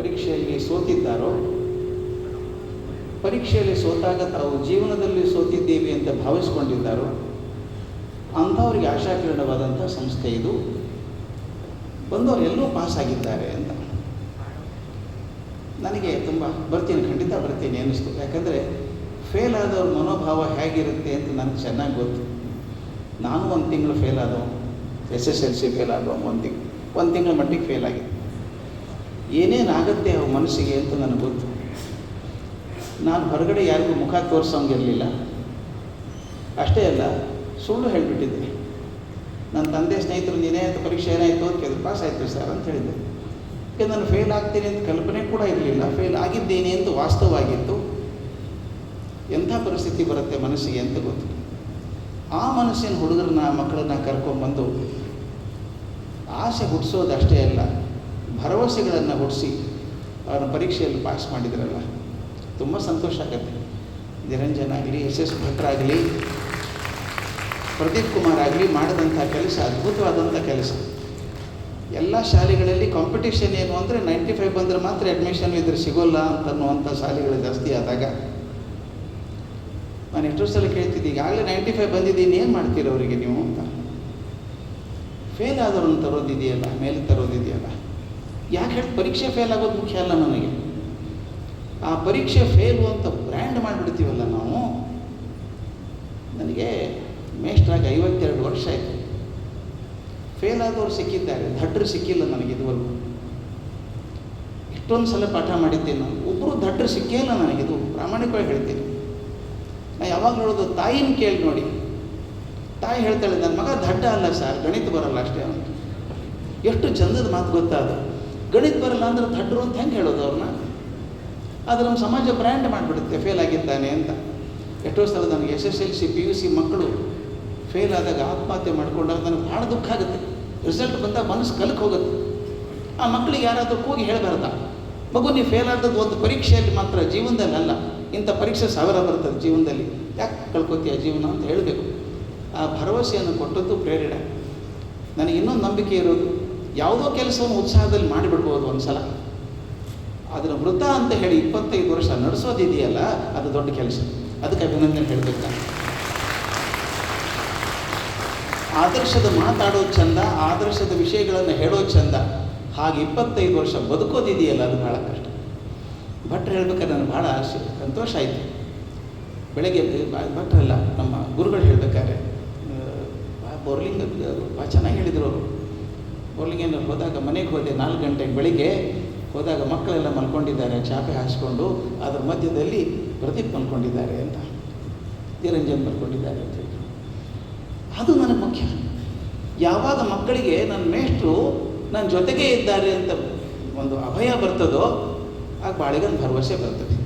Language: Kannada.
ಪರೀಕ್ಷೆಯಲ್ಲಿ ಸೋತಿದ್ದಾರೋ? ಪರೀಕ್ಷೆಯಲ್ಲಿ ಸೋತಾಗ ತಾವು ಜೀವನದಲ್ಲಿ ಸೋತಿದ್ದೀವಿ ಅಂತ ಭಾವಿಸ್ಕೊಂಡಿದ್ದಾರೋ? ಅಂಥವ್ರಿಗೆ ಆಶಾಕಿರಣವಾದಂಥ ಸಂಸ್ಥೆ ಇದು. ಬಂದವರು ಎಲ್ಲರೂ ಪಾಸ್ ಆಗಿದ್ದಾರೆ ಅಂತ. ನನಗೆ ತುಂಬ ಬರ್ತೀನಿ, ಖಂಡಿತ ಬರ್ತೀನಿ ಅನ್ನಿಸ್ತು. ಯಾಕಂದರೆ ಫೇಲ್ ಆದವ್ರ ಮನೋಭಾವ ಹೇಗಿರುತ್ತೆ ಅಂತ ನನಗೆ ಚೆನ್ನಾಗಿ ಗೊತ್ತು. ನಾನು ಒಂದು ತಿಂಗಳು ಫೇಲ್ ಆದವು S S L C fail ಆದವು ಒಂದು ತಿಂಗಳು ಒಂದು ತಿಂಗಳ ಮಟ್ಟಿಗೆ ಫೇಲ್ ಆಗಿದೆ ಏನೇನಾಗುತ್ತೆ ಅವ್ರ ಮನಸ್ಸಿಗೆ ಅಂತ ನನಗೆ ಗೊತ್ತು. ನಾನು ಹೊರಗಡೆ ಯಾರಿಗೂ ಮುಖ ತೋರಿಸೋಂಗಿರಲಿಲ್ಲ. ಅಷ್ಟೇ ಅಲ್ಲ, ಸುಳ್ಳು ಹೇಳಿಬಿಟ್ಟಿದ್ದೆ. ನನ್ನ ತಂದೆ ಸ್ನೇಹಿತರು, ನೀನೇ ಅಂತ ಪರೀಕ್ಷೆ ಏನಾಯಿತು ಅಂತ ಕೇಳಿದ್ರು, ಪಾಸ್ ಆಯಿತು ಸರ್ ಅಂತ ಹೇಳಿದ್ದೆ. ಯಾಕೆ ನಾನು ಫೇಲ್ ಆಗ್ತೀನಿ ಅಂತ ಕಲ್ಪನೆ ಕೂಡ ಇರಲಿಲ್ಲ. ಫೇಲ್ ಆಗಿದ್ದೇನೆ ಅಂತ ವಾಸ್ತವವಾಗಿತ್ತು. ಎಂಥ ಪರಿಸ್ಥಿತಿ ಬರುತ್ತೆ ಮನಸ್ಸಿಗೆ ಅಂತ ಗೊತ್ತು. ಆ ಮನಸ್ಸಿನ ಹುಡುಗರನ್ನ, ಮಕ್ಕಳನ್ನ ಕರ್ಕೊಂಡ್ಬಂದು ಆಸೆ ಹುಟ್ಟಿಸೋದು ಅಷ್ಟೇ ಅಲ್ಲ. ಭರವಸೆಗಳನ್ನು ಹುಟ್ಟಿಸಿ ಅವರ ಪರೀಕ್ಷೆಯಲ್ಲಿ ಪಾಸ್ ಮಾಡಿದ್ರಲ್ಲ, ತುಂಬ ಸಂತೋಷ ಆಗುತ್ತೆ. ನಿರಂಜನ್ ಆಗಲಿ, ಎಸ್ ಎಸ್ ಭಟ್ರಾಗಲಿ ಪ್ರದೀಪ್ ಕುಮಾರ್ ಆಗಲಿ ಮಾಡಿದಂಥ ಕೆಲಸ, ಅದ್ಭುತವಾದಂಥ ಕೆಲಸ. ಎಲ್ಲ ಶಾಲೆಗಳಲ್ಲಿ ಕಾಂಪಿಟೇಷನ್ ಏನು ಅಂದರೆ ನೈಂಟಿ ಫೈವ್ ಬಂದರೆ ಮಾತ್ರ ಅಡ್ಮಿಷನ್ ಇದ್ರೆ ಸಿಗೋಲ್ಲ ಅಂತನ್ನುವಂಥ ಶಾಲೆಗಳು ಜಾಸ್ತಿ ಆದಾಗ. ನಾನು ಎಷ್ಟೋ ಸಲ ಕೇಳ್ತಿದ್ದೆ ಈಗಾಗಲೇ ನೈಂಟಿ ಫೈವ್ ಬಂದಿದ್ದೀನಿ, ಏನು ಮಾಡ್ತೀರ ಅವರಿಗೆ ನೀವು ಅಂತ. ಫೇಲ್ ಆದವ್ರನ್ನ ತರೋದಿದೆಯಲ್ಲ, ಮೇಲೆ ತರೋದಿದೆಯಲ್ಲ. ಯಾಕೆ ಹೇಳಿ ಪರೀಕ್ಷೆ ಫೇಲ್ ಆಗೋದು ಮುಖ್ಯ ಅಲ್ಲ ನನಗೆ ಆ ಪರೀಕ್ಷೆ ಫೇಲು ಅಂತ ಬ್ರ್ಯಾಂಡ್ ಮಾಡಿಬಿಡ್ತೀವಲ್ಲ ನಾವು, ನನಗೆ ಮೇಷ್ಟ್ರಾಗಿ ಐವತ್ತೆರಡು ವರ್ಷ ಆಯಿತು. ಫೇಲ್ ಆದವ್ರು ಸಿಕ್ಕಿದ್ದಾರೆ ದಡ್ಡರು ಸಿಕ್ಕಿಲ್ಲ ನನಗೆ ಇದುವರೆಗೂ. ಇಷ್ಟೊಂದು ಸಲ ಪಾಠ ಮಾಡಿದ್ದೀನಿ ನಾನು ಒಬ್ಬರು ದಡ್ಡರು ಸಿಕ್ಕೇ ಇಲ್ಲ ನನಗಿದು ಪ್ರಾಮಾಣಿಕವಾಗಿ ಹೇಳ್ತೀನಿ. ನಾ ಯಾವಾಗ ನೋಡೋದು, ತಾಯಿನ ಕೇಳಿ ನೋಡಿ. ತಾಯಿ ಹೇಳ್ತಾಳೆ ನನ್ನ ಮಗ ದಡ್ಡ ಅಲ್ಲ ಸರ್, ಗಣಿತ ಬರಲ್ಲ ಅಷ್ಟೇ ಅಂತ. ಎಷ್ಟು ಚಂದದ ಮಾತು ಗೊತ್ತಾದ ಗಣಿತ ಬರಲ್ಲ ಅಂದ್ರೆ ಥಡ್ರು ಅಂತ ಹೆಂಗೆ ಹೇಳೋದು ಅವ್ರನ್ನ ಅದು ನಮ್ಮ ಸಮಾಜ ಬ್ರ್ಯಾಂಡ್ ಮಾಡಿಬಿಡುತ್ತೆ ಫೇಲ್ ಆಗಿದ್ದಾನೆ ಅಂತ. ಎಷ್ಟೋ ಸಲ ನನಗೆ S S L C, P U C ಮಕ್ಕಳು ಫೇಲ್ ಆದಾಗ ಆತ್ಮಹತ್ಯೆ ಮಾಡಿಕೊಂಡಾಗ ನನಗೆ ಭಾಳ ದುಃಖ ಆಗುತ್ತೆ. ರಿಸಲ್ಟ್ ಬಂದಾಗ ಮನಸ್ಸು ಕಲಕ್ಕೆ ಹೋಗುತ್ತೆ. ಆ ಮಕ್ಕಳಿಗೆ ಯಾರಾದರೂ ಕೂಗಿ ಹೇಳಬಾರ್ದ? ಮಗು ನೀವು ಫೇಲ್ ಆದದ್ದು ಒಂದು ಪರೀಕ್ಷೆಯಲ್ಲಿ ಮಾತ್ರ, ಜೀವನದಲ್ಲಿ ಅಲ್ಲ. ಇಂಥ ಪರೀಕ್ಷೆ ಸಾವಿರ ಬರ್ತದೆ ಜೀವನದಲ್ಲಿ. ಯಾಕೆ ಕಳ್ಕೊತೀಯ ಜೀವನ ಅಂತ ಹೇಳಬೇಕು. ಆ ಭರವಸೆಯನ್ನು ಕೊಟ್ಟದ್ದು ಪ್ರೇರಣೆ. ನನಗೆ ಇನ್ನೊಂದು ನಂಬಿಕೆ ಇರೋದು ಯಾವುದೋ ಕೆಲಸವನ್ನು ಉತ್ಸಾಹದಲ್ಲಿ ಮಾಡಿಬಿಡ್ಬೋದು ಒಂದು ಸಲ ಅದನ್ನು ವೃತ್ತ ಅಂತ ಹೇಳಿ ಇಪ್ಪತ್ತೈದು ವರ್ಷ ನಡೆಸೋದಿದೆಯಲ್ಲ, ಅದು ದೊಡ್ಡ ಕೆಲಸ. ಅದಕ್ಕೆ ಅಭಿನಂದನೆ ಹೇಳಬೇಕು ಆದರ್ಶದ ಮಾತಾಡೋದು ಚಂದ, ಆದರ್ಶದ ವಿಷಯಗಳನ್ನು ಹೇಳೋ ಚಂದ, ಹಾಗೆ ಇಪ್ಪತ್ತೈದು ವರ್ಷ ಬದುಕೋದಿದೆಯಲ್ಲ, ಅದು ಭಾಳ ಕಷ್ಟ. ಭಟ್ರು ಹೇಳ್ಬೇಕಾದ್ರೆ ನನಗೆ ಭಾಳ ಸಂತೋಷ ಆಯಿತು. ಬೆಳಗ್ಗೆ ಭಟ್ರಲ್ಲ, ನಮ್ಮ ಗುರುಗಳು ಹೇಳ್ಬೇಕಾದ್ರೆ ಬೋರ್ಲಿಂಗ್ ಭಾಳ ಚೆನ್ನಾಗಿ ಹೇಳಿದರು ಅವರು. ಬೋರ್ಲಿಂಗೇನಲ್ಲಿ ಹೋದಾಗ ಮನೆಗೆ ಹೋದೆ ನಾಲ್ಕು ಗಂಟೆಗೆ ಬೆಳಿಗ್ಗೆ. ಹೋದಾಗ ಮಕ್ಕಳೆಲ್ಲ ಮಲ್ಕೊಂಡಿದ್ದಾರೆ, ಚಾಪೆ ಹಾಸ್ಕೊಂಡು, ಅದರ ಮಧ್ಯದಲ್ಲಿ ಪ್ರದೀಪ್ ಮಲ್ಕೊಂಡಿದ್ದಾರೆ ಅಂತ. ನಿರಂಜನ್ ಮಲ್ಕೊಂಡಿದ್ದಾರೆ ಅಂತ ಹೇಳಿ ಅದು ನನಗೆ ಮುಖ್ಯ. ಯಾವಾಗ ಮಕ್ಕಳಿಗೆ ನನ್ನ ಮೇಷ್ಟ್ರು ನನ್ನ ಜೊತೆಗೇ ಇದ್ದಾರೆ ಅಂತ ಒಂದು ಅಭಯ ಬರ್ತದೋ, ಆಗ ಬಾಳಿಗೊಂದು ಭರವಸೆ ಬರ್ತದೆ.